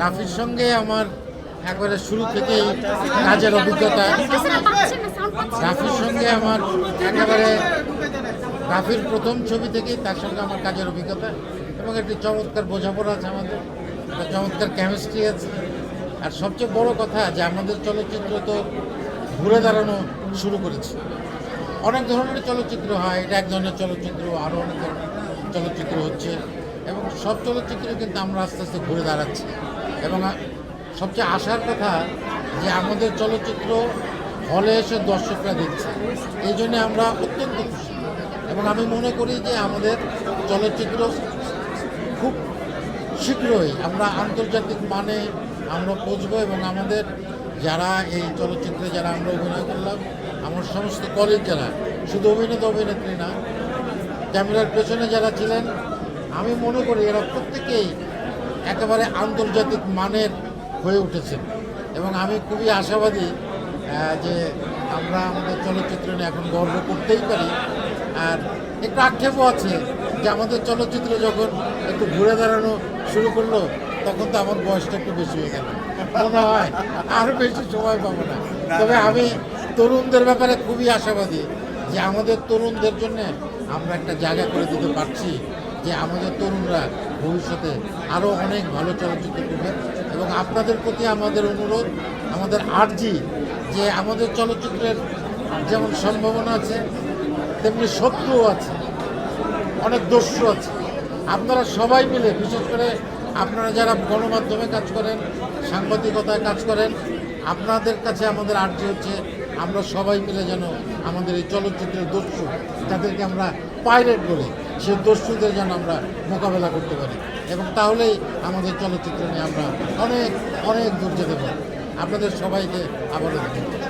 রাফির সঙ্গে আমার একবারে শুরু থেকেই কাজের অভিজ্ঞতা। রাফির সঙ্গে আমার একেবারে রাফির প্রথম ছবি থেকেই তার সঙ্গে আমার কাজের অভিজ্ঞতা এবং একটি চমৎকার বোঝাপড়া আছে আমাদের, একটা চমৎকার কেমিস্ট্রি আছে। আর সবচেয়ে বড় কথা যে আমাদের চলচ্চিত্র তো ঘুরে দাঁড়ানো শুরু করেছে। অনেক ধরনের চলচ্চিত্র হয়, এটা এক ধরনের চলচ্চিত্র আরও অনেক ধরনের চলচ্চিত্র হচ্ছে এবং সব চলচ্চিত্র কিন্তু আমরা আস্তে আস্তে ঘুরে দাঁড়াচ্ছি। এবং সবচেয়ে আশার কথা যে আমাদের চলচ্চিত্র হলে এসে দর্শকরা দেখছে। এই জন্য আমরা অত্যন্ত খুশি। এবং আমি মনে করি যে আমাদের চলচ্চিত্র খুব শীঘ্রই আমরা আন্তর্জাতিক মানে আমরা পৌঁছবো এবং আমাদের যারা এই চলচ্চিত্রে যারা আমরা অভিনয় করলাম, আমার সমস্ত কলিগ যারা, শুধু অভিনেতা অভিনেত্রী না, ক্যামেরার পেছনে যারা ছিলেন, আমি মনে করি এরা প্রত্যেকেই একেবারে আন্তর্জাতিক মানের হয়ে উঠেছেন এবং আমি খুবই আশাবাদী যে আমরা আমাদের চলচ্চিত্র নিয়ে এখন গর্ব করতেই পারি। আর একটু আক্ষেপও আছে যে আমাদের চলচ্চিত্র যখন একটু ঘুরে দাঁড়ানো শুরু করল তখন তো আমার বয়সটা একটু বেশি হয়ে গেল। মনে হয় আরও বেশি সময় পাবো না। তবে আমি তরুণদের ব্যাপারে খুবই আশাবাদী যে আমাদের তরুণদের জন্য আমরা একটা জায়গা করে দিতে পারছি। যে আমাদের তরুণরা ভবিষ্যতে আরও অনেক ভালো চলচ্চিত্র করবে। এবং আপনাদের প্রতি আমাদের অনুরোধ, আমাদের আর্জি যে আমাদের চলচ্চিত্রের যেমন সম্ভাবনা আছে, তেমনি শত্রুও আছে, অনেক দস্যু আছে। আপনারা সবাই মিলে, বিশেষ করে আপনারা যারা গণমাধ্যমে কাজ করেন, সাংবাদিকতায় কাজ করেন, আপনাদের কাছে আমাদের আর্জি হচ্ছে আমরা সবাই মিলে যেন আমাদের এই চলচ্চিত্রের দস্যু, যাদেরকে আমরা পাইরেট বলি। সেই দস্যুদের যেন আমরা মোকাবেলা করতে পারি। এবং তাহলেই আমাদের চলচ্চিত্র নিয়ে আমরা অনেক অনেক দূর যেতে পারি। আপনাদের সবাইকে আবারও ধন্যবাদ।